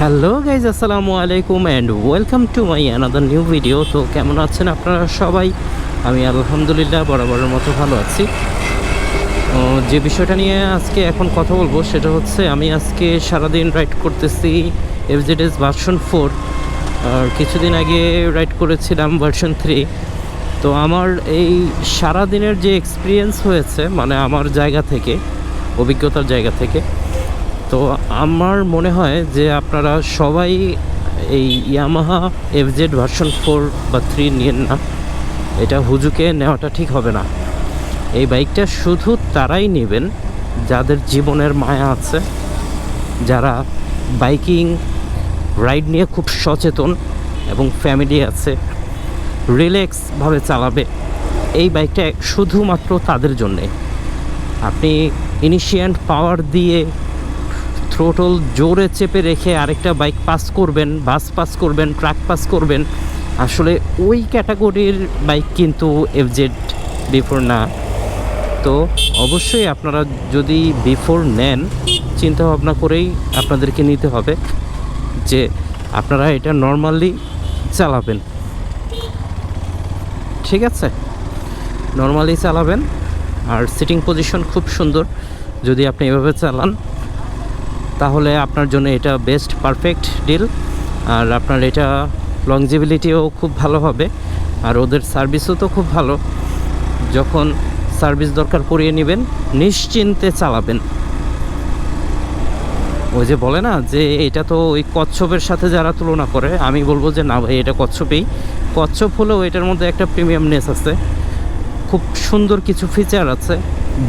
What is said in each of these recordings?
Hello guys আসসালামু আলাইকুম and welcome to my another new video তো কেমন আছেন আপনারা সবাই? আমি আলহামদুলিল্লাহ বরাবরের মতো ভালো আছি। যে বিষয়টা নিয়ে আজকে এখন কথা বলব সেটা হচ্ছে আমি আজকে সারাদিন রাইড করতেছি এফজেডএস ভার্সন ফোর আর কিছুদিন আগে রাইড করেছিলাম ভার্সন থ্রি তো আমার এই সারাদিনের যে এক্সপিরিয়েন্স হয়েছে মানে আমার জায়গা থেকে, অভিজ্ঞতার জায়গা থেকে তো আমার মনে হয় যে আপনারা সবাই এই ইয়ামাহা এফজেড ভার্সন ফোর বা থ্রি নিয়েন না। এটা হুজুকে নেওয়াটা ঠিক হবে না। এই বাইকটা শুধু তারাই নেবেন, যাদের জীবনের মায়া আছে, যারা বাইকিং, রাইড নিয়ে খুব সচেতন এবং ফ্যামিলি আছে, রিল্যাক্সভাবে চালাবে। এই বাইকটা শুধুমাত্র তাদের জন্যে। আপনি ইনিশিয়ান্ট পাওয়ার দিয়ে থ্রোটল জোরে চেপে রেখে আরেকটা বাইক পাস করবেন, বাস পাস করবেন, ট্রাক পাস করবেন। আসলে ওই ক্যাটাগরির বাইক কিন্তু এফজেড বিফোর না। তো অবশ্যই আপনারা যদি বিফোর নেন চিন্তা ভাবনা করেই আপনাদেরকে নিতে হবে যে আপনারা এটা নর্মালি চালাবেন। ঠিক আছে? নর্মালি চালাবেন। আর সিটিং পজিশন খুব সুন্দর। যদি আপনি এভাবে চালান তাহলে আপনার জন্য এটা বেস্ট পারফেক্ট ডিল আর আপনার এটা লংজিবিলিটিও খুব ভালো হবে। আর ওদের সার্ভিসও তো খুব ভালো। যখন সার্ভিস দরকার পড়িয়ে নেবেন, নিশ্চিন্তে চালাবেন। ওই যে বলে না যে, এটা তো ওই কচ্ছপের সাথে যারা তুলনা করে, আমি বলব যে না ভাই, এটা কচ্ছপেই। কচ্ছপ হলেও এটার মধ্যে একটা প্রিমিয়ামনেস আছে। খুব সুন্দর কিছু ফিচার আছে।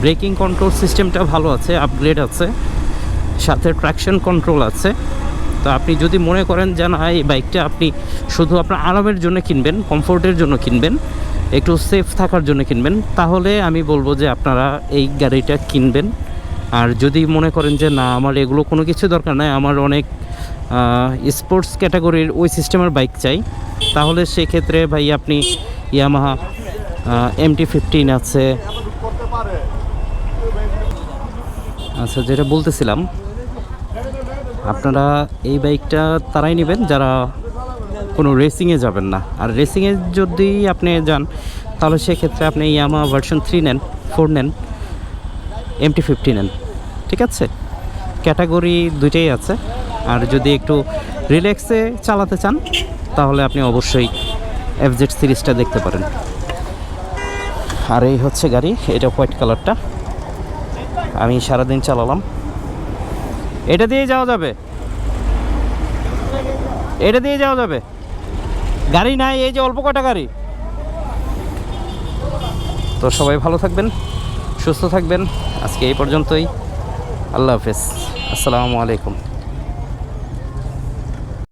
ব্রেকিং কন্ট্রোল সিস্টেমটা ভালো আছে আপগ্রেড আছে। সাথে ট্র্যাকশন কন্ট্রোল আছে। তো আপনি যদি মনে করেন যে, না, এই বাইকটা আপনি শুধু আপনার আরামের জন্য কিনবেন কমফোর্টের জন্য কিনবেন, একটু সেফ থাকার জন্য কিনবেন, তাহলে আমি বলব যে আপনারা এই গাড়িটা কিনবেন। আর যদি মনে করেন যে, না, আমার এগুলো কোনো কিছু দরকার নাই, আমার অনেক স্পোর্টস ক্যাটাগরির ওই সিস্টেমের বাইক চাই, তাহলে সেক্ষেত্রে ভাই আপনি ইয়ামাহা এমটি ফিফটিন আছে। আচ্ছা যেটা বলতেছিলাম আপনারা এই বাইকটা তারাই নেবেন, যারা কোনো রেসিংয়ে যাবেন না। আর রেসিংয়ে যদি আপনি যান, তাহলে সেক্ষেত্রে আপনি ইয়ামা ভার্সন থ্রি নেন ফোর নেন এমটি ফিফটি নেন, ঠিক আছে? ক্যাটাগরি দুইটাই আছে। আর যদি একটু রিল্যাক্সে চালাতে চান, তাহলে আপনি অবশ্যই এফজেড সিরিজটা দেখতে পারেন। আর এই হচ্ছে গাড়ি, এটা হোয়াইট কালারটা আমি সারাদিন চালালাম। এটা দিয়ে যাওয়া যাবে। এটা দিয়ে যাওয়া যাবে। গাড়ি নাই, এই যে অল্প কটা গাড়ি। তো সবাই ভালো থাকবেন, সুস্থ থাকবেন। আজকে এই পর্যন্তই। আল্লাহ হাফেজ। আসসালামু আলাইকুম।